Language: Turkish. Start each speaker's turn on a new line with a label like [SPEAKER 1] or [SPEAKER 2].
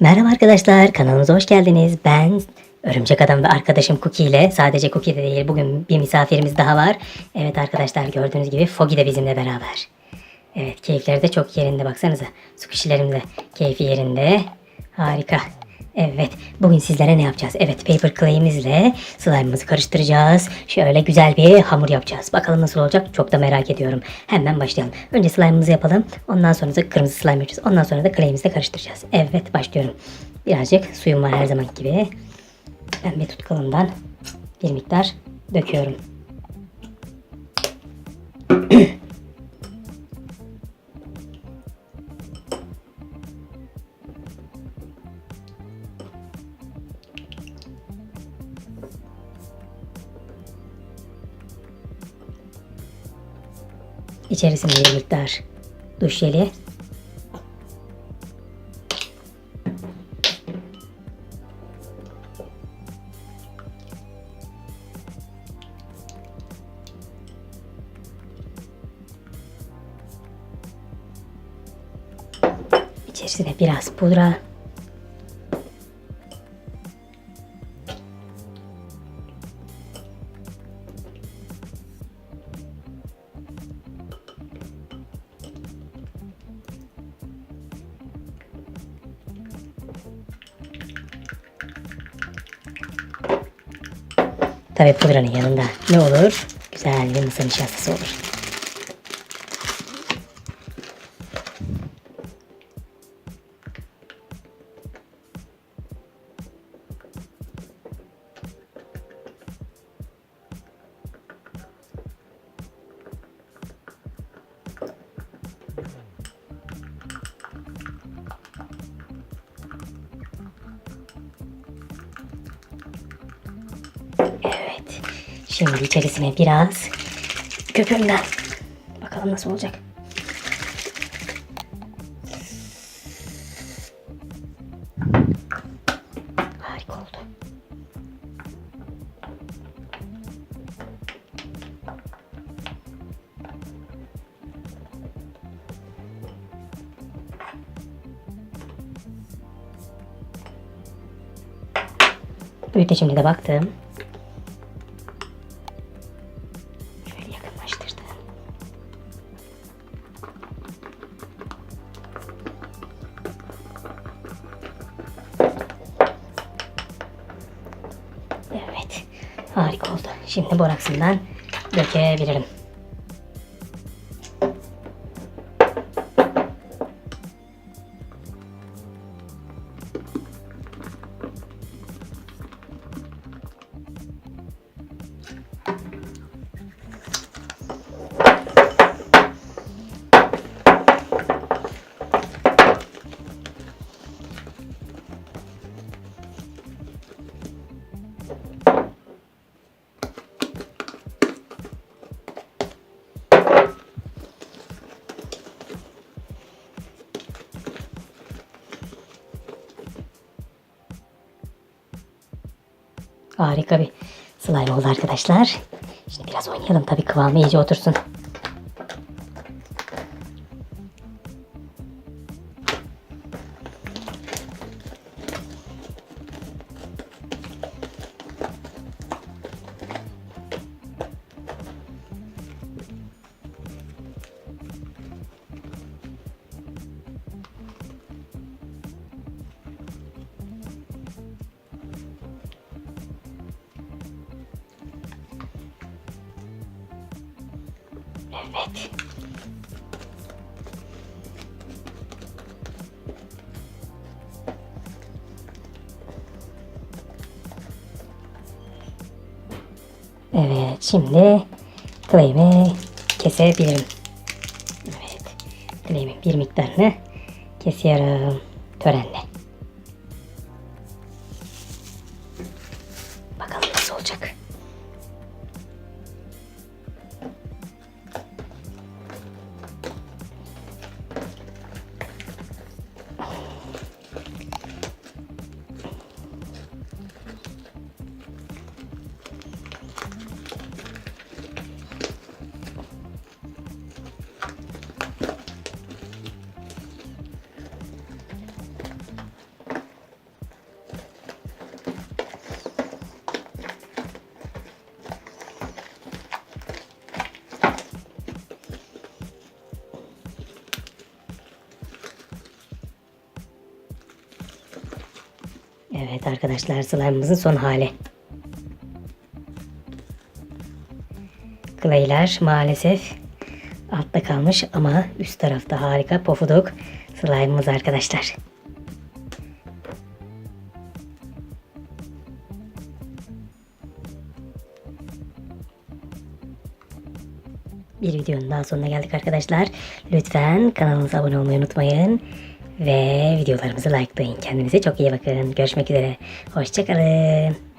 [SPEAKER 1] Merhaba arkadaşlar, kanalımıza hoş geldiniz. Ben Örümcek Adam ve arkadaşım Cookie ile, sadece Cookie de değil, bugün bir misafirimiz daha var. Evet arkadaşlar, gördüğünüz gibi Foggy de bizimle beraber. Evet, keyifleri de çok yerinde, baksanıza. Su kişilerim de keyfi yerinde. Harika. Evet, bugün sizlere ne yapacağız? Evet, paper clay'imizle slime'ımızı karıştıracağız. Şöyle güzel bir hamur yapacağız. Bakalım nasıl olacak? Çok da merak ediyorum. Hemen başlayalım. Önce slime'ımızı yapalım. Ondan sonra da kırmızı slime yapacağız. Ondan sonra da clay'imizle karıştıracağız. Evet, başlıyorum. Birazcık suyum var her zaman gibi. Pembe tutkalımdan bir miktar döküyorum. İçerisine bir miktar duş jeli. İçerisine biraz pudra. Tabii pudranın yanında ne olur? Güzel bir mısır nişastası olur. Şimdi içerisine biraz köpüğümden. Bakalım nasıl olacak. Harika oldu. Büyüteçimde de baktım. Harika oldu. Şimdi boraksından dökebilirim. Harika bir slime oldu arkadaşlar. Şimdi biraz oynayalım tabii kıvamı iyice otursun. Evet. Evet, şimdi clay'imi kesebilirim. Evet, clay'imin bir miktarını kesiyorum törenle. Bakalım nasıl olacak. Evet arkadaşlar slime'ımızın son hali. Clay'ler maalesef altta kalmış ama üst tarafta harika pofuduk slime'ımız arkadaşlar. Bir videonun daha sonuna geldik arkadaşlar. Lütfen kanalımıza abone olmayı unutmayın. Ve videolarımızı likelayın. Kendinize çok iyi bakın. Görüşmek üzere. Hoşçakalın.